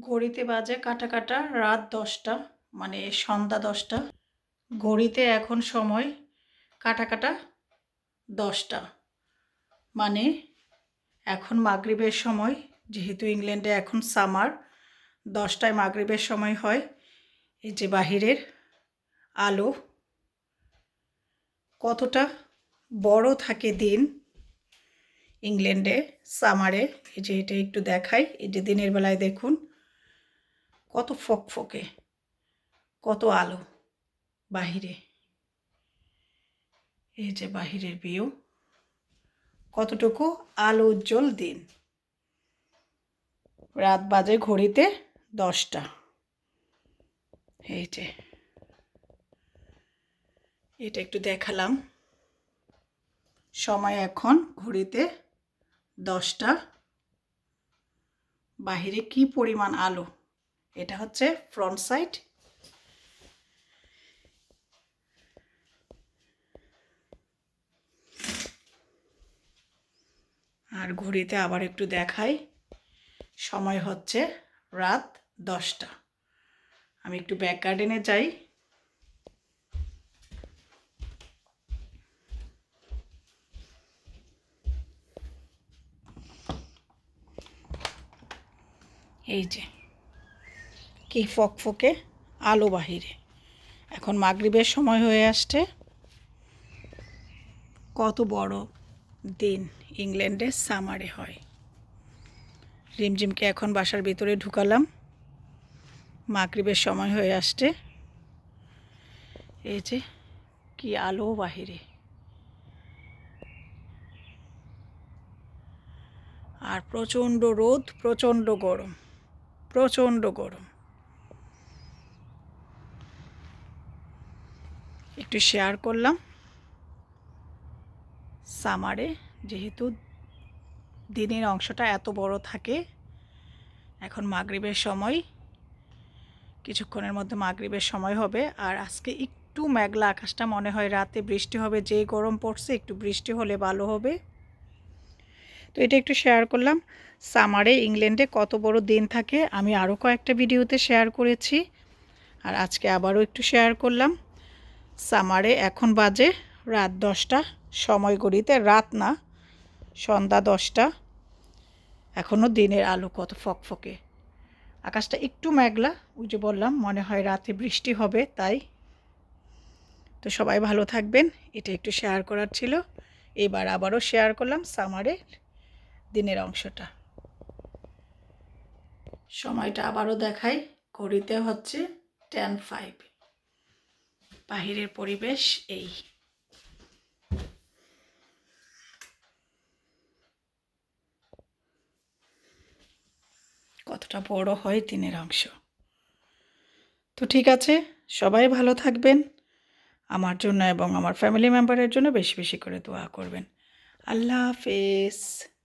ঘড়িতে বাজে কাটা কাটা রাত দশটা মানে সন্ধ্যা দশটা। ঘড়িতে এখন সময় কাটা কাটা দশটা। মানে এখন মাগরিবের সময়, যেহেতু ইংল্যান্ডে এখন সামার, দশটায় মাগরিবের সময় হয়। এই যে বাহিরের আলো, কতটা বড় থাকে দিন ইংল্যান্ডে সামারে। এই যে এটা একটু দেখাই, এই যে দিনের বেলায় দেখুন। কত ফকফকে কত আলো বাহিরে। এই যে বাহিরের ভিউ কতটুকু আলো উজ্জ্বল দিন। রাত বাজে ঘড়িতে দশটা। এই যে, এটা একটু দেখালাম। সময় এখন ঘড়িতে দশটা। বাহিরে কি পরিমাণ আলো? এটা হচ্ছে ফ্রন্ট সাইড আর ঘড়িতে আবার একটু দেখাই। সময় হচ্ছে রাত দশটা। আমি একটু ব্যাক গার্ডেনে যাই। এই যে। কি ফকফকে আলো বাহিরে। এখন মাগরিবের সময় হয়ে আসছে। কত বড় দিন ইংল্যান্ডে সামারে হয়। রিমঝিমকে এখন বাসার ভিতরে ঢুকালাম। মাগরিবের সময় হয়ে আসছে। এই যে কি আলো বাহিরে। আর প্রচণ্ড রোদ, প্রচণ্ড গরম প্রচণ্ড গরম। একটু শেয়ার করলাম। সামারে যেহেতু দিনের অংশটা এত বড় থাকে, এখন মাগরিবের সময়, কিছুক্ষণের মধ্যে মাগরিবের সময় হবে। আর আজকে একটু মেঘলা আকাশটা মনে হয় রাতে বৃষ্টি হবে যে গরম পড়ছে একটু বৃষ্টি হলে ভালো হবে। তো এটা একটু শেয়ার করলাম। সামারে ইংল্যান্ডে কত বড় দিন থাকে, আমি আরও কয়েকটা ভিডিওতে শেয়ার করেছি। আর আজকে আবারও একটু শেয়ার করলাম। সামারে এখন বাজে রাত দশটা, সময় গড়িতে রাত না, সন্ধ্যা দশটা। এখনও দিনের আলো কত ফকফকে। আকাশটা একটু মেঘলা, ওই যে বললাম, মনে হয় রাতে বৃষ্টি হবে, তাই। তো সবাই ভালো থাকবেন, এটা একটু শেয়ার করার ছিল। এবার আবারও শেয়ার করলাম সামারের দিনের অংশটা। সময়টা আবারও দেখাই, ঘড়িতে হচ্ছে টেন ফাইভ বাহিরের পরিবেশ এই। কতটা বড় হয় দিনের অংশ। তো ঠিক আছে, সবাই ভালো থাকবেন। আমার জন্য এবং আমার ফ্যামিলি মেম্বারের জন্য বেশি বেশি করে দোয়া করবেন। আল্লাহ হাফেজ।